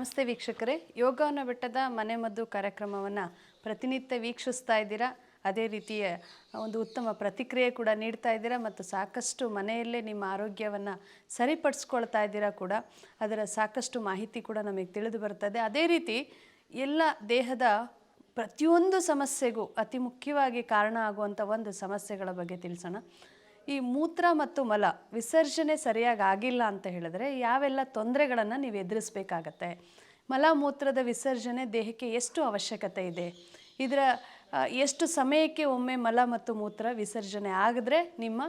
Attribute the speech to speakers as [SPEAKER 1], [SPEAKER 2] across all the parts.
[SPEAKER 1] ನಮಸ್ತೆ ವೀಕ್ಷಕರೇ. ಯೋಗವನ್ನು ಬೆಟ್ಟದ ಮನೆ ಮದ್ದು ಕಾರ್ಯಕ್ರಮವನ್ನು ಪ್ರತಿನಿತ್ಯ ವೀಕ್ಷಿಸ್ತಾ ಇದ್ದೀರಾ? ಅದೇ ರೀತಿಯ ಒಂದು ಉತ್ತಮ ಪ್ರತಿಕ್ರಿಯೆ ಕೂಡ ನೀಡ್ತಾ ಇದ್ದೀರಾ ಮತ್ತು ಸಾಕಷ್ಟು ಮನೆಯಲ್ಲೇ ನಿಮ್ಮ ಆರೋಗ್ಯವನ್ನು ಸರಿಪಡಿಸ್ಕೊಳ್ತಾ ಇದ್ದೀರಾ ಕೂಡ ಅದರ ಸಾಕಷ್ಟು ಮಾಹಿತಿ ಕೂಡ ನಮಗೆ ತಿಳಿದು ಬರ್ತದೆ. ಅದೇ ರೀತಿ ಎಲ್ಲ ದೇಹದ ಪ್ರತಿಯೊಂದು ಸಮಸ್ಯೆಗೂ ಅತಿ ಮುಖ್ಯವಾಗಿ ಕಾರಣ ಆಗುವಂಥ ಒಂದು ಸಮಸ್ಯೆಗಳ ಬಗ್ಗೆ ತಿಳಿಸೋಣ. ಈ ಮೂತ್ರ ಮತ್ತು ಮಲ ವಿಸರ್ಜನೆ ಸರಿಯಾಗಿ ಆಗಿಲ್ಲ ಅಂತ ಹೇಳಿದ್ರೆ ಯಾವೆಲ್ಲ ತೊಂದರೆಗಳನ್ನು ನೀವು ಎದುರಿಸಬೇಕಾಗತ್ತೆ? ಮಲ ಮೂತ್ರದ ವಿಸರ್ಜನೆ ದೇಹಕ್ಕೆ ಎಷ್ಟು ಅವಶ್ಯಕತೆ ಇದೆ? ಇದರ ಎಷ್ಟು ಸಮಯಕ್ಕೆ ಒಮ್ಮೆ ಮಲ ಮತ್ತು ಮೂತ್ರ ವಿಸರ್ಜನೆ ಆಗಿದ್ರೆ ನಿಮ್ಮ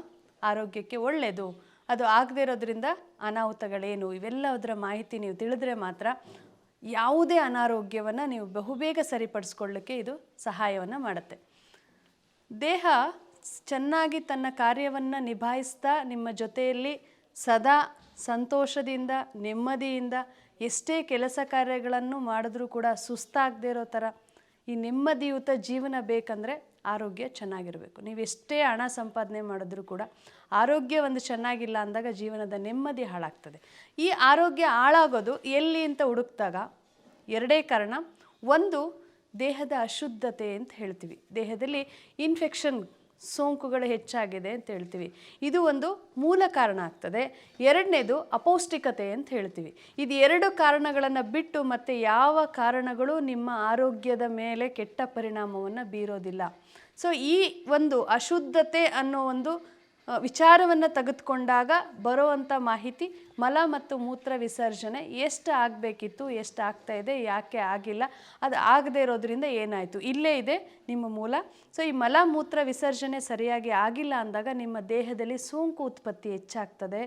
[SPEAKER 1] ಆರೋಗ್ಯಕ್ಕೆ ಒಳ್ಳೆಯದು ಅದು ಆಗದೇ ಇರೋದ್ರಿಂದ ಅನಾಹುತಗಳೇನು? ಇವೆಲ್ಲದರ ಮಾಹಿತಿ ನೀವು ತಿಳಿದ್ರೆ ಮಾತ್ರ ಯಾವುದೇ ಅನಾರೋಗ್ಯವನ್ನು ನೀವು ಬಹುಬೇಗ ಸರಿಪಡಿಸ್ಕೊಳ್ಳಿಕ್ಕೆ ಇದು ಸಹಾಯವನ್ನು ಮಾಡುತ್ತೆ. ದೇಹ ಚೆನ್ನಾಗಿ ತನ್ನ ಕಾರ್ಯವನ್ನು ನಿಭಾಯಿಸ್ತಾ ನಿಮ್ಮ ಜೊತೆಯಲ್ಲಿ ಸದಾ ಸಂತೋಷದಿಂದ, ನೆಮ್ಮದಿಯಿಂದ ಎಷ್ಟೇ ಕೆಲಸ ಕಾರ್ಯಗಳನ್ನು ಮಾಡಿದ್ರೂ ಕೂಡ ಸುಸ್ತಾಗದೇ ಇರೋ ಥರ ಈ ನೆಮ್ಮದಿಯುತ ಜೀವನ ಬೇಕಂದರೆ ಆರೋಗ್ಯ ಚೆನ್ನಾಗಿರಬೇಕು. ನೀವು ಎಷ್ಟೇ ಹಣ ಸಂಪಾದನೆ ಮಾಡಿದ್ರೂ ಕೂಡ ಆರೋಗ್ಯ ಒಂದು ಚೆನ್ನಾಗಿಲ್ಲ ಅಂದಾಗ ಜೀವನದ ನೆಮ್ಮದಿ ಹಾಳಾಗ್ತದೆ. ಈ ಆರೋಗ್ಯ ಹಾಳಾಗೋದು ಎಲ್ಲಿ ಅಂತ ಹುಡುಕ್ದಾಗ ಎರಡೇ ಕಾರಣ, ಒಂದು ದೇಹದ ಅಶುದ್ಧತೆ ಅಂತ ಹೇಳ್ತೀವಿ. ದೇಹದಲ್ಲಿ ಇನ್ಫೆಕ್ಷನ್ ಸೋಂಕುಗಳು ಹೆಚ್ಚಾಗಿದೆ ಅಂತ ಹೇಳ್ತೀವಿ. ಇದು ಒಂದು ಮೂಲ ಕಾರಣ ಆಗ್ತದೆ. ಎರಡನೇದು ಅಪೌಷ್ಟಿಕತೆ ಅಂತ ಹೇಳ್ತೀವಿ. ಇದು ಎರಡು ಕಾರಣಗಳನ್ನು ಬಿಟ್ಟು ಮತ್ತೆ ಯಾವ ಕಾರಣಗಳು ನಿಮ್ಮ ಆರೋಗ್ಯದ ಮೇಲೆ ಕೆಟ್ಟ ಪರಿಣಾಮವನ್ನು ಬೀರೋದಿಲ್ಲ. ಸೊ ಈ ಒಂದು ಅಶುದ್ಧತೆ ಅನ್ನೋ ಒಂದು ವಿಚಾರವನ್ನು ತೆಗೆದುಕೊಂಡಾಗ ಬರುವಂಥ ಮಾಹಿತಿ ಮಲ ಮತ್ತು ಮೂತ್ರ ವಿಸರ್ಜನೆ ಎಷ್ಟು ಆಗಬೇಕಿತ್ತು, ಎಷ್ಟು ಆಗ್ತಾ ಇದೆ, ಯಾಕೆ ಆಗಿಲ್ಲ, ಅದು ಆಗದೇ ಇರೋದ್ರಿಂದ ಏನಾಯಿತು? ಇಲ್ಲೇ ಇದೆ ನಿಮ್ಮ ಮೂಲ. ಸೊ ಈ ಮಲ ಮೂತ್ರ ವಿಸರ್ಜನೆ ಸರಿಯಾಗಿ ಆಗಿಲ್ಲ ಅಂದಾಗ ನಿಮ್ಮ ದೇಹದಲ್ಲಿ ಸೋಂಕು ಉತ್ಪತ್ತಿ ಹೆಚ್ಚಾಗ್ತದೆ,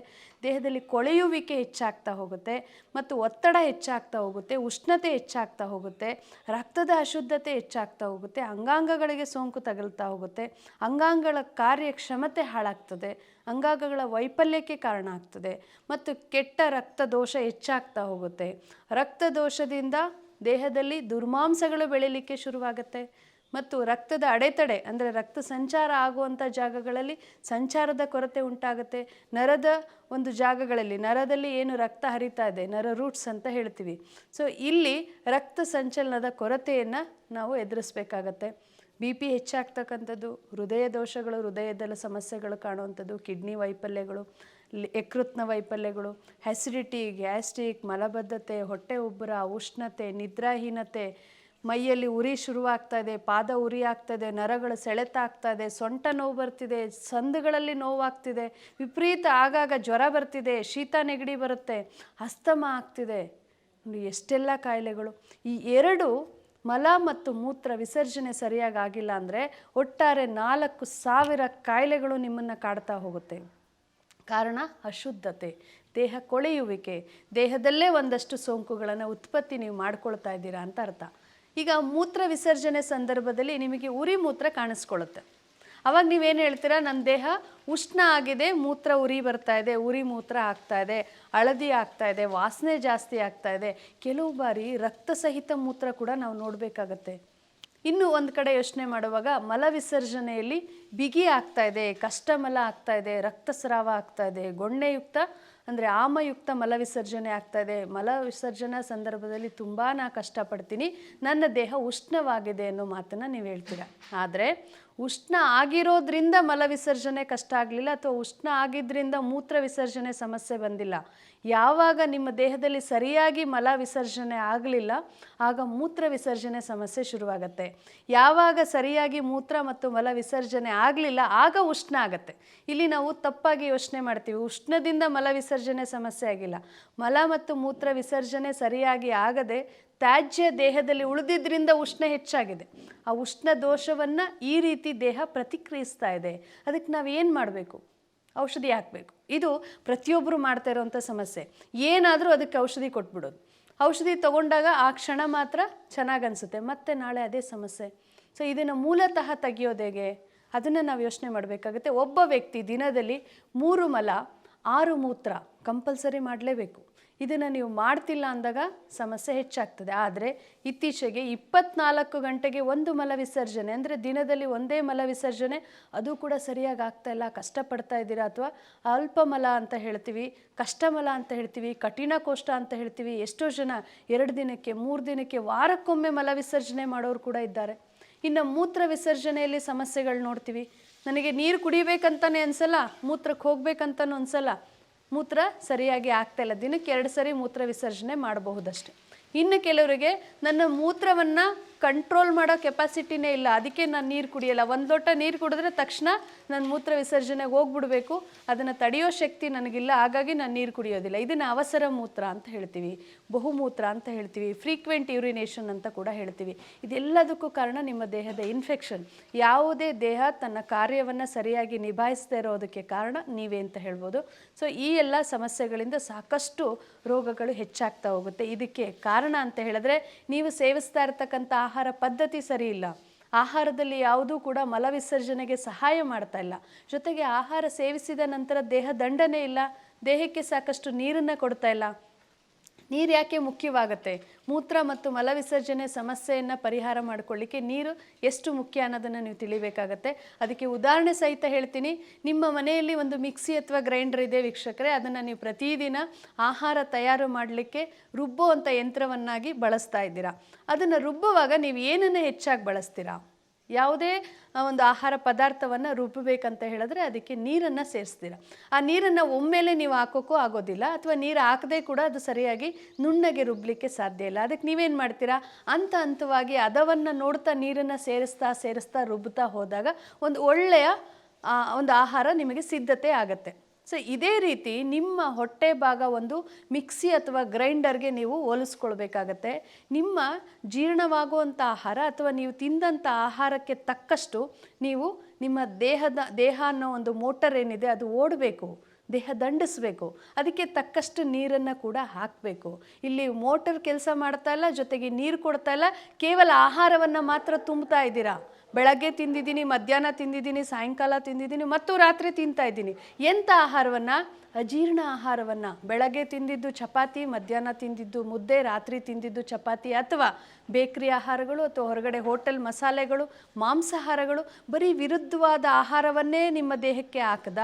[SPEAKER 1] ದೇಹದಲ್ಲಿ ಕೊಳೆಯುವಿಕೆ ಹೆಚ್ಚಾಗ್ತಾ ಹೋಗುತ್ತೆ, ಮತ್ತು ಒತ್ತಡ ಹೆಚ್ಚಾಗ್ತಾ ಹೋಗುತ್ತೆ, ಉಷ್ಣತೆ ಹೆಚ್ಚಾಗ್ತಾ ಹೋಗುತ್ತೆ, ರಕ್ತದ ಅಶುದ್ಧತೆ ಹೆಚ್ಚಾಗ್ತಾ ಹೋಗುತ್ತೆ, ಅಂಗಾಂಗಗಳಿಗೆ ಸೋಂಕು ತಗಲ್ತಾ ಹೋಗುತ್ತೆ, ಅಂಗಾಂಗಗಳ ಕಾರ್ಯಕ್ಷಮತೆ ಹಾಳಾಗ್ತದೆ, ಅಂಗಾಂಗಗಳ ವೈಫಲ್ಯಕ್ಕೆ ಕಾರಣ ಆಗ್ತದೆ, ಮತ್ತು ಕೆಟ್ಟ ರಕ್ತ ದೋಷ ಹೆಚ್ಚಾಗ್ತಾ ಹೋಗುತ್ತೆ. ರಕ್ತ ದೋಷದಿಂದ ದೇಹದಲ್ಲಿ ದುರ್ಮಾಂಸಗಳು ಬೆಳೀಲಿಕ್ಕೆ ಶುರುವಾಗುತ್ತೆ. ಮತ್ತು ರಕ್ತದ ಅಡೆತಡೆ, ಅಂದರೆ ರಕ್ತ ಸಂಚಾರ ಆಗುವಂಥ ಜಾಗಗಳಲ್ಲಿ ಸಂಚಾರದ ಕೊರತೆ ಉಂಟಾಗುತ್ತೆ. ನರದ ಒಂದು ಜಾಗಗಳಲ್ಲಿ, ನರದಲ್ಲಿ ಏನು ರಕ್ತ ಹರಿತಾ ಇದೆ, ನರ ರೂಟ್ಸ್ ಅಂತ ಹೇಳ್ತೀವಿ. ಸೊ ಇಲ್ಲಿ ರಕ್ತ ಸಂಚಲನದ ಕೊರತೆಯನ್ನು ನಾವು ಎದುರಿಸ್ಬೇಕಾಗತ್ತೆ. ಬಿ ಪಿ ಹೆಚ್ಚಾಗ್ತಕ್ಕಂಥದ್ದು ಹೃದಯ ದೋಷಗಳು, ಹೃದಯದಲ್ಲಿ ಸಮಸ್ಯೆಗಳು ಕಾಣುವಂಥದ್ದು ಕಿಡ್ನಿ ವೈಫಲ್ಯಗಳು ಯಕೃತ್ನ ವೈಫಲ್ಯಗಳು ಹೆಸಿಡಿಟಿ ಗ್ಯಾಸ್ಟ್ರಿಕ್ ಮಲಬದ್ಧತೆ, ಹೊಟ್ಟೆ ಉಬ್ಬರ, ಉಷ್ಣತೆ, ನಿದ್ರಾಹೀನತೆ, ಮೈಯಲ್ಲಿ ಉರಿ ಶುರುವಾಗ್ತಾ ಇದೆ, ಪಾದ ಉರಿ ಆಗ್ತದೆ ನರಗಳು ಸೆಳೆತ ಆಗ್ತಾ ಇದೆ, ಸೊಂಟ ನೋವು ಬರ್ತಿದೆ, ಸಂದುಗಳಲ್ಲಿ ನೋವಾಗ್ತಿದೆ, ವಿಪರೀತ ಆಗಾಗ ಜ್ವರ ಬರ್ತಿದೆ, ಶೀತ ನೆಗಡಿ ಬರುತ್ತೆ, ಅಸ್ತಮ ಆಗ್ತಿದೆ. ಎಷ್ಟೆಲ್ಲ ಕಾಯಿಲೆಗಳು. ಈ ಎರಡು ಮಲ ಮತ್ತು ಮೂತ್ರ ವಿಸರ್ಜನೆ ಸರಿಯಾಗಿ ಆಗಿಲ್ಲ ಅಂದರೆ ಒಟ್ಟಾರೆ ನಾಲ್ಕು ಸಾವಿರ ಕಾಯಿಲೆಗಳು ನಿಮ್ಮನ್ನು ಕಾಡ್ತಾ ಹೋಗುತ್ತೆ. ಕಾರಣ ಅಶುದ್ಧತೆ, ದೇಹ ಕೊಳೆಯುವಿಕೆ, ದೇಹದಲ್ಲೇ ಒಂದಷ್ಟು ಸೋಂಕುಗಳನ್ನು ಉತ್ಪತ್ತಿ ನೀವು ಮಾಡ್ಕೊಳ್ತಾ ಇದ್ದೀರಾ ಅಂತ ಅರ್ಥ. ಈಗ ಮೂತ್ರ ವಿಸರ್ಜನೆ ಸಂದರ್ಭದಲ್ಲಿ ನಿಮಗೆ ಉರಿ ಮೂತ್ರ ಕಾಣಿಸ್ಕೊಳ್ಳುತ್ತೆ. ಅವಾಗ ನೀವೇನು ಹೇಳ್ತೀರಾ? ನನ್ನ ದೇಹ ಉಷ್ಣ ಆಗಿದೆ, ಮೂತ್ರ ಉರಿ ಬರ್ತಾ ಇದೆ, ಉರಿ ಮೂತ್ರ ಆಗ್ತಾ ಇದೆ, ಹಳದಿ ಆಗ್ತಾ ಇದೆ, ವಾಸನೆ ಜಾಸ್ತಿ ಆಗ್ತಾ ಇದೆ. ಕೆಲವು ಬಾರಿ ರಕ್ತ ಸಹಿತ ಮೂತ್ರ ಕೂಡ ನಾವು ನೋಡಬೇಕಾಗತ್ತೆ. ಇನ್ನು ಒಂದು ಕಡೆ ಯೋಚನೆ ಮಾಡುವಾಗ ಮಲ ವಿಸರ್ಜನೆಯಲ್ಲಿ ಬಿಗಿ ಆಗ್ತಾ ಇದೆ ಕಷ್ಟ ಮಲ ಆಗ್ತಾ ಇದೆ, ರಕ್ತಸ್ರಾವ ಆಗ್ತಾ ಇದೆ ಗೊಣ್ಣೆಯುಕ್ತ ಅಂದರೆ ಆಮಯುಕ್ತ ಮಲವಿಸರ್ಜನೆ ಆಗ್ತಾ ಇದೆ. ಮಲ ವಿಸರ್ಜನಾ ಸಂದರ್ಭದಲ್ಲಿ ತುಂಬಾ ನಾ ಕಷ್ಟಪಡ್ತೀನಿ. ನನ್ನ ದೇಹ ಉಷ್ಣವಾಗಿದೆ ಅನ್ನೋ ಮಾತನ್ನು ನೀವು ಹೇಳ್ತೀರಾ? ಆದರೆ ಉಷ್ಣ ಆಗಿರೋದ್ರಿಂದ ಮಲ ವಿಸರ್ಜನೆ ಕಷ್ಟ ಆಗಲಿಲ್ಲ ಅಥವಾ ಉಷ್ಣ ಆಗಿದ್ರಿಂದ ಮೂತ್ರ ವಿಸರ್ಜನೆ ಸಮಸ್ಯೆ ಬಂದಿಲ್ಲ. ಯಾವಾಗ ನಿಮ್ಮ ದೇಹದಲ್ಲಿ ಸರಿಯಾಗಿ ಮಲ ವಿಸರ್ಜನೆ ಆಗಲಿಲ್ಲ, ಆಗ ಮೂತ್ರ ವಿಸರ್ಜನೆ ಸಮಸ್ಯೆ ಶುರುವಾಗತ್ತೆ. ಯಾವಾಗ ಸರಿಯಾಗಿ ಮೂತ್ರ ಮತ್ತು ಮಲ ವಿಸರ್ಜನೆ ಆಗಲಿಲ್ಲ, ಆಗ ಉಷ್ಣ ಆಗತ್ತೆ. ಇಲ್ಲಿ ನಾವು ತಪ್ಪಾಗಿ ಯೋಚನೆ ಮಾಡ್ತೀವಿ. ಉಷ್ಣದಿಂದ ಮಲ ಸಮಸ್ಯೆ ಆಗಿಲ್ಲ. ಮಲ ಮತ್ತು ಮೂತ್ರ ವಿಸರ್ಜನೆ ಸರಿಯಾಗಿ ಆಗದೆ ತ್ಯಾಜ್ಯ ದೇಹದಲ್ಲಿ ಉಳಿದಿದ್ದರಿಂದ ಉಷ್ಣ ಹೆಚ್ಚಾಗಿದೆ. ಆ ಉಷ್ಣ ದೋಷವನ್ನು ಈ ರೀತಿ ದೇಹ ಪ್ರತಿಕ್ರಿಯಿಸ್ತಾ ಇದೆ. ಅದಕ್ಕೆ ನಾವು ಏನು ಮಾಡಬೇಕು? ಔಷಧಿ ಹಾಕಬೇಕು. ಇದು ಪ್ರತಿಯೊಬ್ಬರು ಮಾಡ್ತಾ ಇರೋವಂಥ ಸಮಸ್ಯೆ. ಏನಾದರೂ ಅದಕ್ಕೆ ಔಷಧಿ ಕೊಟ್ಬಿಡೋದು. ಔಷಧಿ ತಗೊಂಡಾಗ ಆ ಕ್ಷಣ ಮಾತ್ರ ಚೆನ್ನಾಗಿ ಅನಿಸುತ್ತೆ. ಮತ್ತೆ ನಾಳೆ ಅದೇ ಸಮಸ್ಯೆ. ಸೊ ಇದನ್ನು ಮೂಲತಃ ತೆಗಿಯೋದು ಹೇಗೆ? ಅದನ್ನು ನಾವು ಯೋಚನೆ ಮಾಡಬೇಕಾಗುತ್ತೆ. ಒಬ್ಬ ವ್ಯಕ್ತಿ ದಿನದಲ್ಲಿ ಮೂರು ಮಲ ಆರು ಮೂತ್ರ ಕಂಪಲ್ಸರಿ ಮಾಡಲೇಬೇಕು. ಇದನ್ನು ನೀವು ಮಾಡ್ತಿಲ್ಲ ಅಂದಾಗ ಸಮಸ್ಯೆ ಹೆಚ್ಚಾಗ್ತದೆ. ಆದರೆ ಇತ್ತೀಚೆಗೆ ಇಪ್ಪತ್ನಾಲ್ಕು ಗಂಟೆಗೆ ಒಂದು ಮಲ ವಿಸರ್ಜನೆ, ಅಂದರೆ ದಿನದಲ್ಲಿ ಒಂದೇ ಮಲ ವಿಸರ್ಜನೆ, ಅದು ಕೂಡ ಸರಿಯಾಗಿ ಆಗ್ತಾ ಇಲ್ಲ. ಕಷ್ಟಪಡ್ತಾ ಇದ್ದೀರಾ ಅಥವಾ ಅಲ್ಪ ಮಲ ಅಂತ ಹೇಳ್ತೀವಿ, ಕಷ್ಟಮಲ ಅಂತ ಹೇಳ್ತೀವಿ, ಕಠಿಣ ಕೋಷ್ಟ ಅಂತ ಹೇಳ್ತೀವಿ, ಎಷ್ಟೋ ಜನ ಎರಡು ದಿನಕ್ಕೆ, ಮೂರು ದಿನಕ್ಕೆ, ವಾರಕ್ಕೊಮ್ಮೆ ಮಲ ವಿಸರ್ಜನೆ ಮಾಡೋರು ಕೂಡ ಇದ್ದಾರೆ. ಇನ್ನು ಮೂತ್ರ ವಿಸರ್ಜನೆಯಲ್ಲಿ ಸಮಸ್ಯೆಗಳು ನೋಡ್ತೀವಿ. ನನಗೆ ನೀರು ಕುಡಿಬೇಕಂತಾನೆ ಅನ್ಸಲ್ಲ, ಮೂತ್ರಕ್ಕೆ ಹೋಗ್ಬೇಕಂತನೂ ಅನ್ಸಲ್ಲ. ಮೂತ್ರ ಸರಿಯಾಗಿ ಆಗ್ತಾ ಇಲ್ಲ. ದಿನಕ್ಕೆ ಎರಡು ಸರಿ ಮೂತ್ರ ವಿಸರ್ಜನೆ ಮಾಡಬಹುದಷ್ಟೆ. ಇನ್ನು ಕೆಲವರಿಗೆ ನನ್ನ ಮೂತ್ರವನ್ನು ಕಂಟ್ರೋಲ್ ಮಾಡೋ ಕೆಪಾಸಿಟಿನೇ ಇಲ್ಲ. ಅದಕ್ಕೆ ನಾನು ನೀರು ಕುಡಿಯಲ್ಲ. ಒಂದು ಲೋಟ ನೀರು ಕುಡಿದ್ರೆ ತಕ್ಷಣ ನನ್ನ ಮೂತ್ರ ವಿಸರ್ಜನೆಗೆ ಹೋಗ್ಬಿಡಬೇಕು. ಅದನ್ನು ತಡೆಯೋ ಶಕ್ತಿ ನನಗಿಲ್ಲ. ಹಾಗಾಗಿ ನಾನು ನೀರು ಕುಡಿಯೋದಿಲ್ಲ. ಇದನ್ನು ಅವಸರ ಮೂತ್ರ ಅಂತ ಹೇಳ್ತೀವಿ. ಬಹುಮೂತ್ರ ಅಂತ ಹೇಳ್ತೀವಿ. ಫ್ರೀಕ್ವೆಂಟ್ ಯೂರಿನೇಷನ್ ಅಂತ ಕೂಡ ಹೇಳ್ತೀವಿ. ಇದೆಲ್ಲದಕ್ಕೂ ಕಾರಣ ನಿಮ್ಮ ದೇಹದ ಇನ್ಫೆಕ್ಷನ್ ಯಾವುದೇ ದೇಹ ತನ್ನ ಕಾರ್ಯವನ್ನು ಸರಿಯಾಗಿ ನಿಭಾಯಿಸದೇ ಇರೋದಕ್ಕೆ ಕಾರಣ ನೀವೇ ಅಂತ ಹೇಳ್ಬೋದು. ಸೊ ಈ ಎಲ್ಲ ಸಮಸ್ಯೆಗಳಿಂದ ಸಾಕಷ್ಟು ರೋಗಗಳು ಹೆಚ್ಚಾಗ್ತಾ ಹೋಗುತ್ತೆ. ಇದಕ್ಕೆ ಕಾರಣ ಅಂತ ಹೇಳಿದ್ರೆ, ನೀವು ಸೇವಿಸ್ತಾ ಇರತಕ್ಕಂಥ ಆಹಾರ ಪದ್ಧತಿ ಸರಿ ಇಲ್ಲ. ಆಹಾರದಲ್ಲಿ ಯಾವುದೂ ಕೂಡ ಮಲವಿಸರ್ಜನೆಗೆ ಸಹಾಯ ಮಾಡ್ತಾ ಇಲ್ಲ. ಜೊತೆಗೆ ಆಹಾರ ಸೇವಿಸಿದ ನಂತರ ದೇಹ ದಂಡನೆ ಇಲ್ಲ. ದೇಹಕ್ಕೆ ಸಾಕಷ್ಟು ನೀರನ್ನು ಕೊಡ್ತಾ ಇಲ್ಲ. ನೀರು ಯಾಕೆ ಮುಖ್ಯವಾಗುತ್ತೆ? ಮೂತ್ರ ಮತ್ತು ಮಲ ವಿಸರ್ಜನೆ ಸಮಸ್ಯೆಯನ್ನು ಪರಿಹಾರ ಮಾಡಿಕೊಳ್ಳಿಕ್ಕೆ ನೀರು ಎಷ್ಟು ಮುಖ್ಯ ಅನ್ನೋದನ್ನು ನೀವು ತಿಳಿಬೇಕಾಗತ್ತೆ. ಅದಕ್ಕೆ ಉದಾಹರಣೆ ಸಹಿತ ಹೇಳ್ತೀನಿ. ನಿಮ್ಮ ಮನೆಯಲ್ಲಿ ಒಂದು ಮಿಕ್ಸಿ ಅಥವಾ ಗ್ರೈಂಡರ್ ಇದೆ ವೀಕ್ಷಕರೇ, ಅದನ್ನು ನೀವು ಪ್ರತಿದಿನ ಆಹಾರ ತಯಾರು ಮಾಡಲಿಕ್ಕೆ ಅಂತ ಯಂತ್ರವನ್ನಾಗಿ ಬಳಸ್ತಾ ಇದ್ದೀರಾ. ಅದನ್ನು ರುಬ್ಬುವಾಗ ನೀವು ಏನನ್ನು ಹೆಚ್ಚಾಗಿ ಬಳಸ್ತೀರಾ? ಯಾವುದೇ ಒಂದು ಆಹಾರ ಪದಾರ್ಥವನ್ನು ರುಬ್ಬಬೇಕಂತ ಹೇಳಿದ್ರೆ ಅದಕ್ಕೆ ನೀರನ್ನು ಸೇರಿಸ್ತೀರ. ಆ ನೀರನ್ನು ಒಮ್ಮೆಲೆ ನೀವು ಹಾಕೋಕ್ಕೂ ಆಗೋದಿಲ್ಲ, ಅಥವಾ ನೀರು ಹಾಕದೇ ಕೂಡ ಅದು ಸರಿಯಾಗಿ ನುಣ್ಣಗೆ ರುಬ್ಬಲಿಕ್ಕೆ ಸಾಧ್ಯ ಇಲ್ಲ. ಅದಕ್ಕೆ ನೀವೇನು ಮಾಡ್ತೀರಾ? ಹಂತ ಹಂತವಾಗಿ ಅದವನ್ನು ನೋಡ್ತಾ ನೀರನ್ನು ಸೇರಿಸ್ತಾ ಸೇರಿಸ್ತಾ ರುಬ್ಬುತ್ತಾ ಹೋದಾಗ ಒಂದು ಒಳ್ಳೆಯ ಒಂದು ಆಹಾರ ನಿಮಗೆ ಸಿದ್ಧತೆ ಆಗುತ್ತೆ. ಸೊ ಇದೇ ರೀತಿ ನಿಮ್ಮ ಹೊಟ್ಟೆ ಭಾಗ ಒಂದು ಮಿಕ್ಸಿ ಅಥವಾ ಗ್ರೈಂಡರ್ಗೆ ನೀವು ಹೋಲಿಸ್ಕೊಳ್ಬೇಕಾಗತ್ತೆ. ನಿಮ್ಮ ಜೀರ್ಣವಾಗುವಂಥ ಆಹಾರ ಅಥವಾ ನೀವು ತಿಂದಂಥ ಆಹಾರಕ್ಕೆ ತಕ್ಕಷ್ಟು ನೀವು ನಿಮ್ಮ ದೇಹದ, ದೇಹ ಅನ್ನೋ ಒಂದು ಮೋಟರ್ ಏನಿದೆ ಅದು ಓಡಬೇಕು, ದೇಹ ದಂಡಿಸ್ಬೇಕು. ಅದಕ್ಕೆ ತಕ್ಕಷ್ಟು ನೀರನ್ನು ಕೂಡ ಹಾಕಬೇಕು. ಇಲ್ಲಿ ಮೋಟರ್ ಕೆಲಸ ಮಾಡ್ತಾ ಇಲ್ಲ, ಜೊತೆಗೆ ನೀರು ಕೊಡ್ತಾ ಇಲ್ಲ, ಕೇವಲ ಆಹಾರವನ್ನು ಮಾತ್ರ ತುಂಬ್ತಾ ಇದ್ದೀರಾ? ಬೆಳಗ್ಗೆ ತಿಂದಿದ್ದೀನಿ, ಮಧ್ಯಾಹ್ನ ತಿಂದಿದ್ದೀನಿ, ಸಾಯಂಕಾಲ ತಿಂದಿದ್ದೀನಿ, ಮತ್ತು ರಾತ್ರಿ ತಿಂತಾ ಇದ್ದೀನಿ. ಎಂಥ ಆಹಾರವನ್ನು? ಅಜೀರ್ಣ ಆಹಾರವನ್ನು. ಬೆಳಗ್ಗೆ ತಿಂದಿದ್ದು ಚಪಾತಿ, ಮಧ್ಯಾಹ್ನ ತಿಂದಿದ್ದು ಮುದ್ದೆ, ರಾತ್ರಿ ತಿಂದಿದ್ದು ಚಪಾತಿ ಅಥವಾ ಬೇಕ್ರಿ ಆಹಾರಗಳು ಅಥವಾ ಹೊರಗಡೆ ಹೋಟೆಲ್ ಮಸಾಲೆಗಳು, ಮಾಂಸಾಹಾರಗಳು, ಬರೀ ವಿರುದ್ಧವಾದ ಆಹಾರವನ್ನೇ ನಿಮ್ಮ ದೇಹಕ್ಕೆ ಹಾಕದ?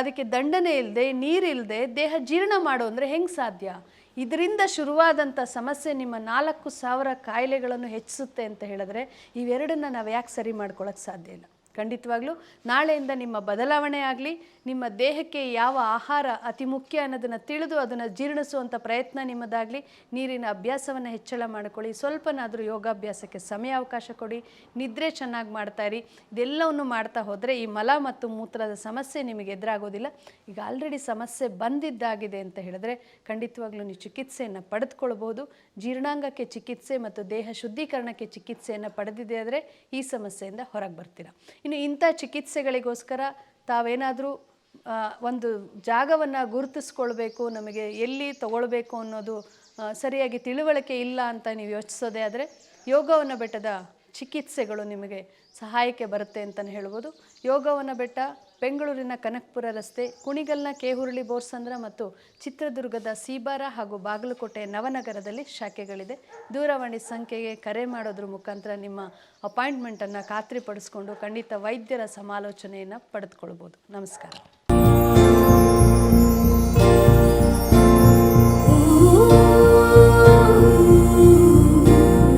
[SPEAKER 1] ಅದಕ್ಕೆ ದಂಡನೆ ಇಲ್ಲದೆ ನೀರಿಲ್ಲದೆ ದೇಹ ಜೀರ್ಣ ಮಾಡು ಅಂದರೆ ಹೆಂಗೆ ಸಾಧ್ಯ? ಇದರಿಂದ ಶುರುವಾದಂಥ ಸಮಸ್ಯೆ ನಿಮ್ಮ ನಾಲ್ಕು ಸಾವಿರ ಕಾಯಿಲೆಗಳನ್ನು ಹೆಚ್ಚಿಸುತ್ತೆ ಅಂತ ಹೇಳಿದ್ರೆ ಇವೆರಡನ್ನ ನಾವು ಯಾಕೆ ಸರಿ ಮಾಡ್ಕೊಳ್ಳೋಕ್ಕೆ ಸಾಧ್ಯ ಇಲ್ಲ? ಖಂಡಿತವಾಗ್ಲೂ ನಾಳೆಯಿಂದ ನಿಮ್ಮ ಬದಲಾವಣೆ ಆಗಲಿ ನಿಮ್ಮ ದೇಹಕ್ಕೆ ಯಾವ ಆಹಾರ ಅತಿ ಮುಖ್ಯ ಅನ್ನೋದನ್ನು ತಿಳಿದು ಅದನ್ನು ಜೀರ್ಣಿಸುವಂಥ ಪ್ರಯತ್ನ ನಿಮ್ಮದಾಗಲಿ. ನೀರಿನ ಅಭ್ಯಾಸವನ್ನು ಹೆಚ್ಚಳ ಮಾಡಿಕೊಳ್ಳಿ. ಸ್ವಲ್ಪನಾದರೂ ಯೋಗಾಭ್ಯಾಸಕ್ಕೆ ಸಮಯ ಅವಕಾಶ ಕೊಡಿ. ನಿದ್ರೆ ಚೆನ್ನಾಗಿ ಮಾಡ್ತಾ ಇರಿ. ಇದೆಲ್ಲವನ್ನು ಮಾಡ್ತಾ ಹೋದರೆ ಈ ಮಲ ಮತ್ತು ಮೂತ್ರದ ಸಮಸ್ಯೆ ನಿಮಗೆ ಎದುರಾಗೋದಿಲ್ಲ. ಈಗ ಆಲ್ರೆಡಿ ಸಮಸ್ಯೆ ಬಂದಿದ್ದಾಗಿದೆ ಅಂತ ಹೇಳಿದ್ರೆ ಖಂಡಿತವಾಗ್ಲೂ ನೀವು ಚಿಕಿತ್ಸೆಯನ್ನು ಪಡೆದುಕೊಳ್ಬೋದು ಜೀರ್ಣಾಂಗಕ್ಕೆ ಚಿಕಿತ್ಸೆ ಮತ್ತು ದೇಹ ಶುದ್ಧೀಕರಣಕ್ಕೆ ಚಿಕಿತ್ಸೆಯನ್ನು ಪಡೆದಿದೆ ಆದರೆ ಈ ಸಮಸ್ಯೆಯಿಂದ ಹೊರಗೆ ಬರ್ತೀರಾ. ಇನ್ನು ಇಂಥ ಚಿಕಿತ್ಸೆಗಳಿಗೋಸ್ಕರ ತಾವೇನಾದರೂ ಒಂದು ಜಾಗವನ್ನು ಗುರುತಿಸ್ಕೊಳ್ಬೇಕು, ನಮಗೆ ಎಲ್ಲಿ ತಗೊಳ್ಬೇಕು ಅನ್ನೋದು ಸರಿಯಾಗಿ ತಿಳುವಳಿಕೆ ಇಲ್ಲ ಅಂತ ನೀವು ಯೋಚಿಸೋದೇ ಆದರೆ ಯೋಗವನ ಬೆಟ್ಟದ ಚಿಕಿತ್ಸೆಗಳು ನಿಮಗೆ ಸಹಾಯಕ್ಕೆ ಬರುತ್ತೆ ಅಂತಲೇ ಹೇಳ್ಬೋದು. ಯೋಗವನ ಬೆಟ್ಟ ಬೆಂಗಳೂರಿನ ಕನಕಪುರ ರಸ್ತೆ, ಕುಣಿಗಲ್ನ ಕೇಹುರುಳಿ ಬೋರ್ಸಂದ್ರ ಮತ್ತು ಚಿತ್ರದುರ್ಗದ ಸೀಬಾರ ಹಾಗೂ ಬಾಗಲಕೋಟೆ ನವನಗರದಲ್ಲಿ ಶಾಖೆಗಳಿದೆ. ದೂರವಾಣಿ ಸಂಖ್ಯೆಗೆ ಕರೆ ಮಾಡೋದ್ರ ಮುಖಾಂತರ ನಿಮ್ಮ ಅಪಾಯಿಂಟ್ಮೆಂಟನ್ನು ಖಾತ್ರಿಪಡಿಸ್ಕೊಂಡು ಖಂಡಿತ ವೈದ್ಯರ ಸಮಾಲೋಚನೆಯನ್ನು ಪಡೆದುಕೊಳ್ಬೋದು. ನಮಸ್ಕಾರ.